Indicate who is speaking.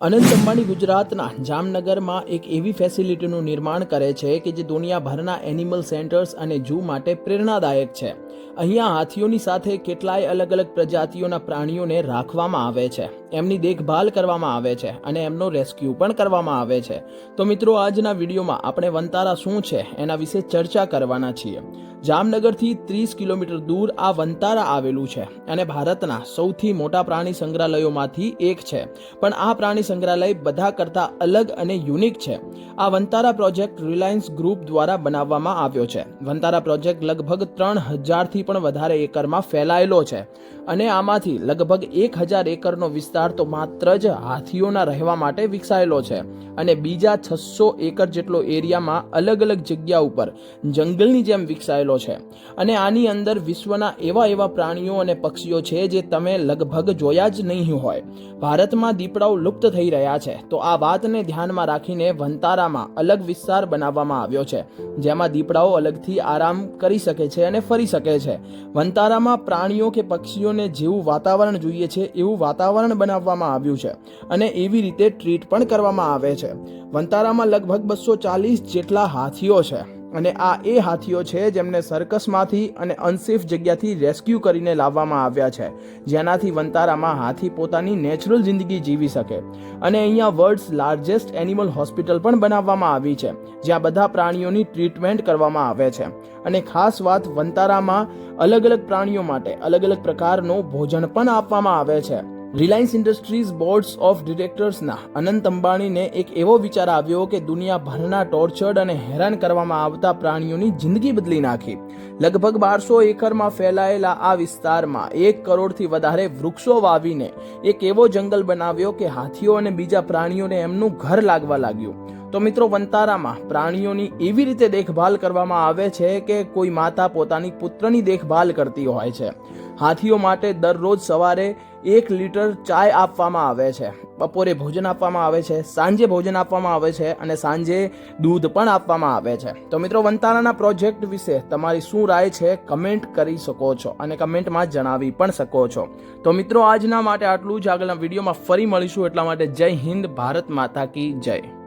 Speaker 1: અનંત અંબાણી ગુજરાતના જામનગરમાં એક એવી ફેસિલિટીનું નિર્માણ કરે છે કે જે દુનિયાભરના એનિમલ સેન્ટર્સ અને ઝૂ માટે પ્રેરણાદાયક છે. અહીંયા હાથીઓની સાથે કેટલાય અલગ અલગ પ્રજાતિઓના પ્રાણીઓને રાખવામાં આવે છે. એમની દેખભાલ કરવામાં આવે છે અને એમનો રેસ્ક્યુ પણ કરવામાં આવે છે. તો મિત્રો, આજના વિડીયોમાં આપણે વંતારા શું છે એના વિશે ચર્ચા કરવાના છીએ. જામનગરથી ત્રીસ કિલોમીટર દૂર આ વંતારા આવેલું છે અને ભારતના સૌથી મોટા પ્રાણી સંગ્રહાલયોમાંથી એક છે. પણ આ પ્રાણી સંગ્રહાલય બધા કરતાં અલગ અને યુનિક છે. આ વંતારા પ્રોજેક્ટ રિલાયન્સ ગ્રુપ દ્વારા બનાવવામાં આવ્યો છે. વંતારા પ્રોજેક્ટ લગભગ ત્રણ હજારથી પણ વધારે એકરમાં ફેલાયેલો છે. અને આમાંથી લગભગ એક હજાર એકરનો વિસ્તાર તો માત્ર જ હાથીઓના રહેવા માટે વિકસાયેલો છે અને બીજા છસો એકર જેટલો એરિયામાં અલગ અલગ જગ્યા ઉપર જંગલની જેમ વિકસાયેલો છે. અને આની અંદર વિશ્વના એવા એવા પ્રાણીઓ અને પક્ષીઓ છે જે તમે લગભગ જોયા જ નહીં હોય. ભારતમાં દીપડાઓ લુપ્ત થઈ રહ્યા છે. તો આ વાતને ધ્યાનમાં રાખીને વંતારામાં અલગ વિસ્તાર બનાવવામાં આવ્યો છે, જેમાં દીપડાઓ અલગથી આરામ કરી શકે છે અને ફરી શકે છે. વંતારામાં પ્રાણીઓ કે પક્ષીઓને જેવું વાતાવરણ જોઈએ છે, એવું વાતાવરણ બનાવવામાં આવ્યું છે અને એવી રીતે ટ્રીટ પણ કરવામાં આવે છે. વંતારામાં લગભગ બસો ચાલીસ જેટલા હાથીઓ છે. અને આ એ હાથીઓ છે જેમને સર્કસમાંથી અને અનસેફ જગ્યાથી રેસ્ક્યુ કરીને લાવવામાં આવ્યા છે, જેનાથી વંતારામાં હાથી પોતાની નેચરલ જિંદગી જીવી શકે. અને અહીંયા વર્લ્ડ્સ લાર્જેસ્ટ એનિમલ હોસ્પિટલ પણ બનાવવામાં આવી છે, જ્યાં બધા પ્રાણીઓની ટ્રીટમેન્ટ કરવામાં આવે છે. અને ખાસ વાત વંતારામાં અલગ અલગ પ્રાણીઓ માટે અલગ અલગ પ્રકારનું ભોજન પણ આપવામાં આવે છે. રિલાયન્સ ઇન્ડસ્ટ્રીઝ બોર્ડ્સ ઓફ ડિરેક્ટર્સના અનંત અંબાણીને એક એવો વિચાર આવ્યો કે દુનિયાભરના ટોર્ચર્ડ અને હેરાન કરવામાં આવતા પ્રાણીઓની જિંદગી બદલી નાખી. લગભગ બારસો એકરમાં ફેલાયેલા આ વિસ્તારમાં એક કરોડથી વધારે વૃક્ષો વાવીને એક એવો જંગલ બનાવ્યો કે હાથીઓ અને બીજા પ્રાણીઓને એમનું ઘર લાગવા લાગ્યું. તો મિત્રો વંતારામાં પ્રાણીઓની એવી રીતે દેખભાલ કરવામાં આવે છે કે કોઈ માતા પોતાની પુત્રની દેખભાલ કરતી હોય છે. હાથીઓ માટે દરરોજ સવારે એક લીટર ચાય આપવામાં આવે છે. બપોરે ભોજન આપવામાં આવે છે, સાંજે ભોજન આપવામાં આવે છે અને સાંજે દૂધ પણ આપવામાં આવે છે. તો મિત્રો, વંતારાના પ્રોજેક્ટ વિશે તમારી શું રાય છે? કમેન્ટ કરી શકો છો અને કમેન્ટમાં જણાવી પણ શકો છો. તો મિત્રો, આજના માટે આટલું જ. આગળના વિડીયોમાં ફરી મળીશું. એટલા માટે જય હિન્દ, ભારત માતા કી જય.